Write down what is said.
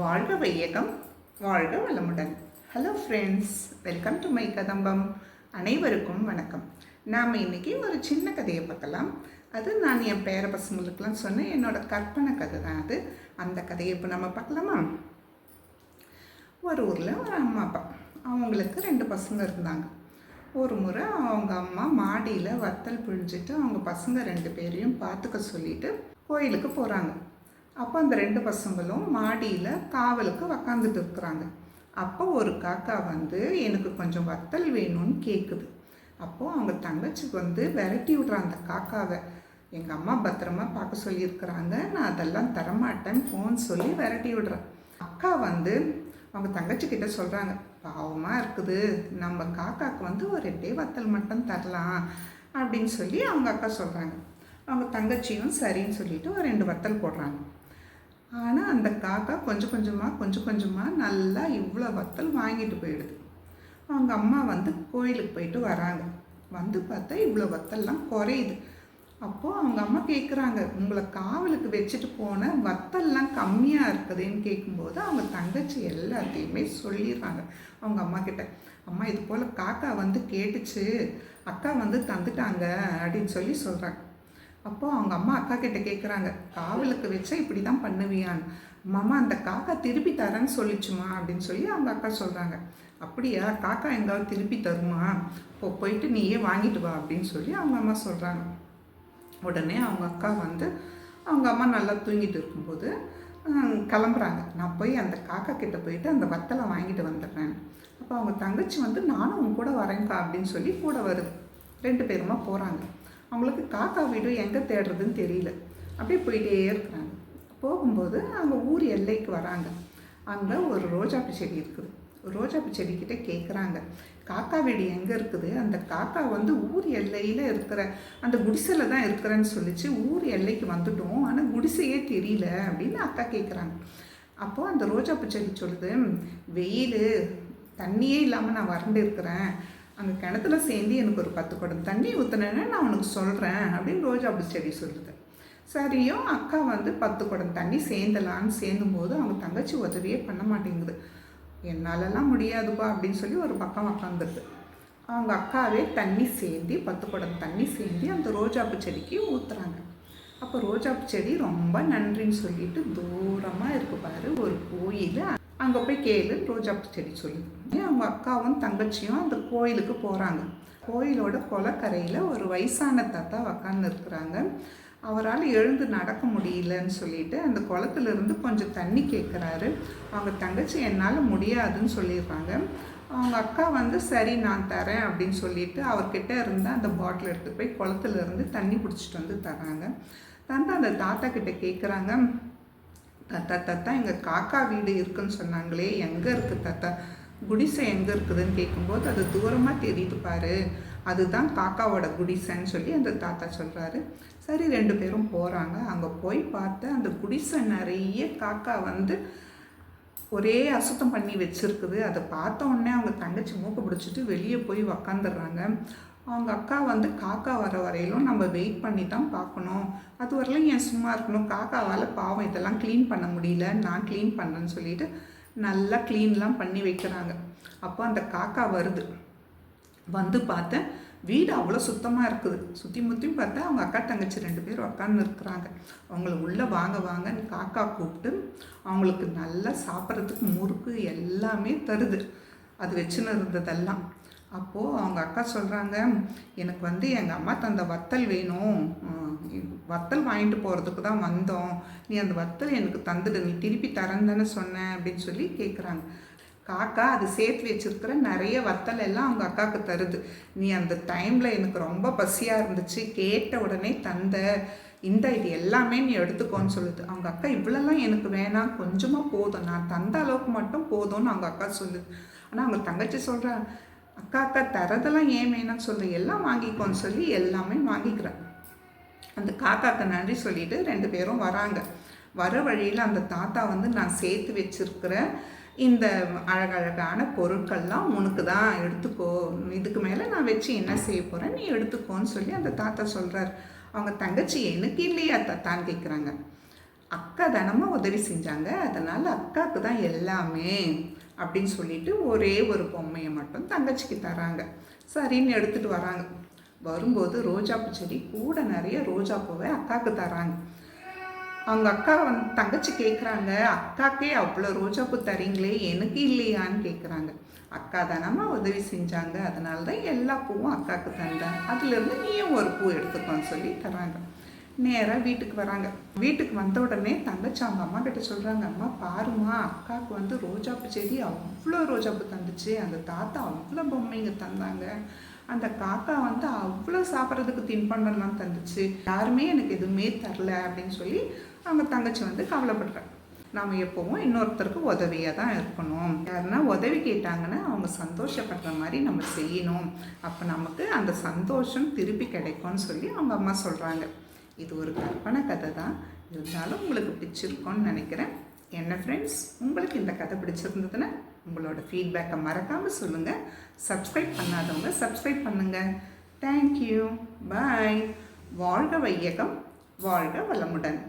வாழ்க வையகம் வாழ்க வளமுடன். Hello friends welcome to my கதம்பம் அனைவருக்கும் வணக்கம். நாம் இன்னைக்கு ஒரு சின்ன கதையை பார்க்கலாம். அது நான் என் பேர பசங்களுக்கெல்லாம் சொன்னேன் என்னோட கற்பனை கதை தான் அது. அந்த கதையை இப்போ நம்ம பார்க்கலாமா? ஒரு ஊரில் ஒரு அம்மா அப்பா. அவங்களுக்கு ரெண்டு பசங்க இருந்தாங்க. ஒரு முறை அவங்க அம்மா மாடியில் வத்தல் பிழிஞ்சிட்டு அவங்க பசங்க ரெண்டு பேரையும் பார்த்துக்க சொல்லிட்டு கோயிலுக்கு போகிறாங்க அப்போ அந்த ரெண்டு பசங்களும் மாடியில் காவலுக்கு உக்காந்துட்டு இருக்கிறாங்க. அப்போ ஒரு காக்கா வந்து எனக்கு கொஞ்சம் வத்தல் வேணும்னு கேட்குது அப்போது அவங்க தங்கச்சிக்கு வந்து விரட்டி விடுற அந்த காக்காவை. எங்கள் அம்மா பத்திரமா பார்க்க சொல்லியிருக்கிறாங்க. நான் அதெல்லாம் தரமாட்டேன். ஃபோன் சொல்லி விரட்டி விடுறேன் அக்கா வந்து அவங்க தங்கச்சி கிட்ட சொல்கிறாங்க பாவமாக இருக்குது. நம்ம காக்காக்கு வந்து ஒரு ரெண்டே வத்தல் மட்டும் தரலாம். அப்படின்னு சொல்லி அவங்க அக்கா சொல்கிறாங்க அவங்க தங்கச்சியும் சரின்னு சொல்லிட்டு ஒரு ரெண்டு வத்தல் போடுறாங்க. ஆனால் அந்த காக்கா கொஞ்சம் கொஞ்சமாக கொஞ்சம் கொஞ்சமாக நல்லா இவ்வளோ வத்தல் வாங்கிட்டு போயிடுது. அவங்க அம்மா வந்து கோயிலுக்கு போயிட்டு வராங்க. வந்து பார்த்தா இவ்வளோ வத்தல்லாம் குறையுது. அப்போது அவங்க அம்மா கேட்குறாங்க உங்களை காவலுக்கு வச்சுட்டு போன வத்தல்லாம் கம்மியாக இருக்குதுன்னு கேட்கும்போது அவங்க தங்கச்சி எல்லாத்தையுமே சொல்லிடுறாங்க. அவங்க அம்மா கிட்ட அம்மா இது போல் காக்கா வந்து கேட்டுச்சு அக்கா வந்து தந்துட்டாங்க அப்படின்னு சொல்லி சொல்கிறாங்க அப்போ அவங்க அம்மா அக்கா கிட்ட கேட்குறாங்க காவலுக்கு வச்சா இப்படி தான் பண்ணுவியான்னு. மாமா அந்த காக்கா திருப்பி தரேன்னு சொல்லிச்சுமா அப்படின்னு சொல்லி அவங்க அக்கா சொல்கிறாங்க அப்படியா காக்கா எங்காவது திருப்பி தருமா? இப்போ போயிட்டு நீயே வாங்கிட்டு வா அப்படின்னு சொல்லி அவங்க அம்மா சொல்கிறாங்க உடனே அவங்க அக்கா வந்து அவங்க அம்மா நல்லா தூங்கிட்டு இருக்கும்போது கிளம்புறாங்க. நான் போய் அந்த காக்கா கிட்ட போயிட்டு அந்த வத்தலை வாங்கிட்டு வந்துடுறேன். அப்போ அவங்க தங்கச்சி வந்து நானும் உன் கூட வரேன்க்கா அப்படின்னு சொல்லி கூட வருது ரெண்டு பேருமா போகிறாங்க அவங்களுக்கு காக்கா வீடு எங்கே தேடுறதுன்னு தெரியல. அப்படியே போயிட்டே இருக்கிறாங்க. போகும்போது அவங்க ஊர் எல்லைக்கு வராங்க. அங்கே ஒரு ரோஜாப்பூ செடி இருக்குது. ரோஜாப்பூ செடிக்கிட்ட கேட்குறாங்க காக்கா வீடு எங்கே இருக்குது? அந்த காக்கா வந்து ஊர் எல்லையில் இருக்கிற அந்த குடிசையில் தான் இருக்கிறேன்னு சொல்லிச்சு. ஊர் எல்லைக்கு வந்துட்டோம். ஆனால் குடிசையே தெரியல அப்படின்னு அக்கா கேட்குறாங்க அப்போது அந்த ரோஜாப்பூ செடி சொல்லுது வெயில். தண்ணியே இல்லாமல் நான் வறண்டு இருக்கிறேன். அங்கே கிணத்துல சேர்ந்து எனக்கு ஒரு பத்து குடம் தண்ணி ஊற்றுனேன்னு நான் உனக்கு சொல்கிறேன் அப்படின்னு ரோஜா செடி சொல்லுது. சரியும் அக்கா வந்து பத்து குடம் தண்ணி சேர்ந்தலான்னு சேர்ந்தும்போது அவங்க தங்கச்சி உதவியே பண்ண மாட்டேங்குது. என்னாலலாம் முடியாதுப்பா அப்படின்னு சொல்லி ஒரு பக்கம் உக்காந்துருது. அவங்க அக்காவே தண்ணி சேர்ந்து பத்து குடம் தண்ணி சேர்ந்து அந்த ரோஜாப்பூ செடிக்கு ஊற்றுறாங்க அப்போ ரோஜாப்பூ செடி ரொம்ப நன்றின்னு சொல்லிட்டு தூரமாக இருக்கு பாரு ஒரு கோயில் அங்கே போய் கேளு ரோஜாப்பூ செடி சொல்லுது அவங்க அக்காவும் தங்கச்சியும் அந்த கோயிலுக்கு போகிறாங்க கோயிலோட கொலக்கரையில் ஒரு வயசான தாத்தா உக்காந்து இருக்கிறாங்க. அவரால் எழுந்து நடக்க முடியலன்னு சொல்லிட்டு அந்த குளத்துலேருந்து கொஞ்சம் தண்ணி கேட்குறாரு அவங்க தங்கச்சி என்னால் முடியாதுன்னு சொல்லிடுறாங்க. அவங்க அக்கா வந்து சரி நான் தரேன் அப்படின்னு சொல்லிட்டு அவர்கிட்ட இருந்து அந்த பாட்டில் எடுத்து போய் குளத்துலேருந்து தண்ணி பிடிச்சிட்டு வந்து தராங்க தந்து அந்த தாத்தா கிட்ட கேட்குறாங்க தாத்தா எங்கள் காக்கா வீடு இருக்குன்னு சொன்னாங்களே எங்கே இருக்குது தாத்தா குடிசை எங்கே இருக்குதுன்னு கேட்கும்போது அது தூரமாக தெரியுது பாரு. அதுதான் காக்காவோட குடிசைன்னு சொல்லி அந்த தாத்தா சொல்கிறாரு சரி ரெண்டு பேரும் போகிறாங்க அங்கே போய் பார்த்து அந்த குடிசை நிறைய காக்கா வந்து ஒரே அசுத்தம் பண்ணி வச்சிருக்குது. அதை பார்த்த உடனே அவங்க தங்கச்சி மூக்கு பிடிச்சிட்டு வெளியே போய் உக்காந்துடுறாங்க. அவங்க அக்கா வந்து காக்கா வர வரையிலும் நம்ம வெயிட் பண்ணி தான் பார்க்கணும். அது வரலாம் ஏன் சும்மா இருக்கணும்? காக்காவால் பாவம் இதெல்லாம் க்ளீன் பண்ண முடியல. நான் க்ளீன் பண்ணேன்னு சொல்லிட்டு நல்லா க்ளீன்லாம் பண்ணி வைக்கிறாங்க. அப்போ அந்த காக்கா வருது. வந்து பார்த்தேன் வீடு அவ்வளோ சுத்தமாக இருக்குது. சுற்றி முற்றியும் பார்த்தா அவங்க அக்கா தங்கச்சி ரெண்டு பேர் உக்காந்து இருக்கிறாங்க அவங்கள உள்ளே வாங்க வாங்கன்னு காக்கா கூப்பிட்டு அவங்களுக்கு நல்லா சாப்பிட்றதுக்கு முறுக்கு எல்லாமே தருது. அது வச்சுன்னு இருந்ததெல்லாம். அப்போது அவங்க அக்கா சொல்கிறாங்க எனக்கு வந்து எங்கள் அம்மா தந்த வத்தல் வேணும். வத்தல் வாங்கிட்டு போகிறதுக்கு தான் வந்தோம். நீ அந்த வத்தல் எனக்கு தந்துடு. நீ திருப்பி தரேன் தானே சொன்னேன் அப்படின்னு சொல்லி கேட்குறாங்க காக்கா அது சேர்த்து வச்சிருக்கிற நிறைய வத்தல் எல்லாம் அவங்க அக்காவுக்கு தருது. நீ அந்த டைமில் எனக்கு ரொம்ப பசியாக இருந்துச்சு. கேட்ட உடனே தந்த. இந்த இது எல்லாமே நீ எடுத்துக்கோன்னு சொல்லுது. அவங்க அக்கா இவ்வளோலாம் எனக்கு வேணாம். கொஞ்சமாக போதும். நான் தந்த அளவுக்கு மட்டும் போதும்னு அவங்க அக்கா சொல்லுது. ஆனால் அவங்க தங்கச்சி சொல்கிறா அக்கா அக்கா தரதெல்லாம் ஏன் வேணும்னு சொல்லி எல்லாம் வாங்கிக்கோன்னு சொல்லி எல்லாமே வாங்கிக்கிறேன் அந்த காக்காக்கு நன்றி சொல்லிட்டு ரெண்டு பேரும் வராங்க. வர வழியில் அந்த தாத்தா வந்து நான் சேர்த்து வச்சிருக்கிற இந்த அழகழகான பொருட்கள்லாம் உனக்கு தான் எடுத்துக்கோ. இதுக்கு மேலே நான் வச்சு என்ன செய்ய போகிறேன் நீ எடுத்துக்கோன்னு சொல்லி அந்த தாத்தா சொல்கிறார் அவங்க தங்கச்சி எனக்கு இல்லையா தாத்தான்னு கேட்குறாங்க அக்கா தானமாக உதவி செஞ்சாங்க. அதனால் அக்காவுக்கு தான் எல்லாமே. அப்படின்னு சொல்லிட்டு ஒரே ஒரு பொம்மையை மட்டும் தங்கச்சிக்கு தராங்க. சரின்னு எடுத்துகிட்டு வராங்க. வரும்போது ரோஜாப்பூ செடி கூட நிறைய ரோஜா பூவை அக்காவுக்கு தராங்க. அவங்க அக்கா வந்து தங்கச்சி கேட்குறாங்க அக்காக்கே அவ்வளோ ரோஜாப்பூ தரீங்களே எனக்கு இல்லையான்னு கேட்குறாங்க அக்கா தானம்மா உதவி செஞ்சாங்க அதனால தான் எல்லா பூவும் அக்காவுக்கு தந்தேன். அதுலேருந்து நீயும் ஒரு பூ எடுத்துக்கோன்னு சொல்லி தராங்க. நேராக வீட்டுக்கு வராங்க. வீட்டுக்கு வந்த உடனே தங்கச்சி அவங்க அம்மா கிட்ட சொல்கிறாங்க அம்மா பாருமா அக்காவுக்கு வந்து ரோஜாப்பு செடி அவ்வளோ ரோஜாப்பூ தந்துச்சு. அந்த தாத்தா அவ்வளோ பொம்மைங்க தந்தாங்க. அந்த காக்கா வந்து அவ்வளோ சாப்பிட்றதுக்கு தின்பண்டம்லாம் தந்துச்சு. யாருமே எனக்கு எதுவுமே தரல அப்படின்னு சொல்லி அவங்க தங்கச்சி வந்து கவலைப்படுறாங்க. நாம் எப்போவும் இன்னொருத்தருக்கு உதவியாக தான் இருக்கணும். யாருன்னா உதவி கேட்டாங்கன்னா அவங்க சந்தோஷப்படுற மாதிரி நம்ம செய்யணும். அப்போ நமக்கு அந்த சந்தோஷம் திருப்பி கிடைக்கும்னு சொல்லி அவங்க அம்மா சொல்கிறாங்க இது ஒரு கற்பனை கதை தான். இருந்தாலும் உங்களுக்கு பிடிச்சிருக்கோன்னு நினைக்கிறேன். என்ன ஃப்ரெண்ட்ஸ் உங்களுக்கு இந்த கதை பிடிச்சிருந்ததுன்னா உங்களோட ஃபீட்பேக்கை மறக்காமல் சொல்லுங்கள் சப்ஸ்கிரைப் பண்ணாதவங்க சப்ஸ்கிரைப் பண்ணுங்கள் தேங்க்யூ பாய் வாழ்க வையகம் வாழ்க வளமுடன்.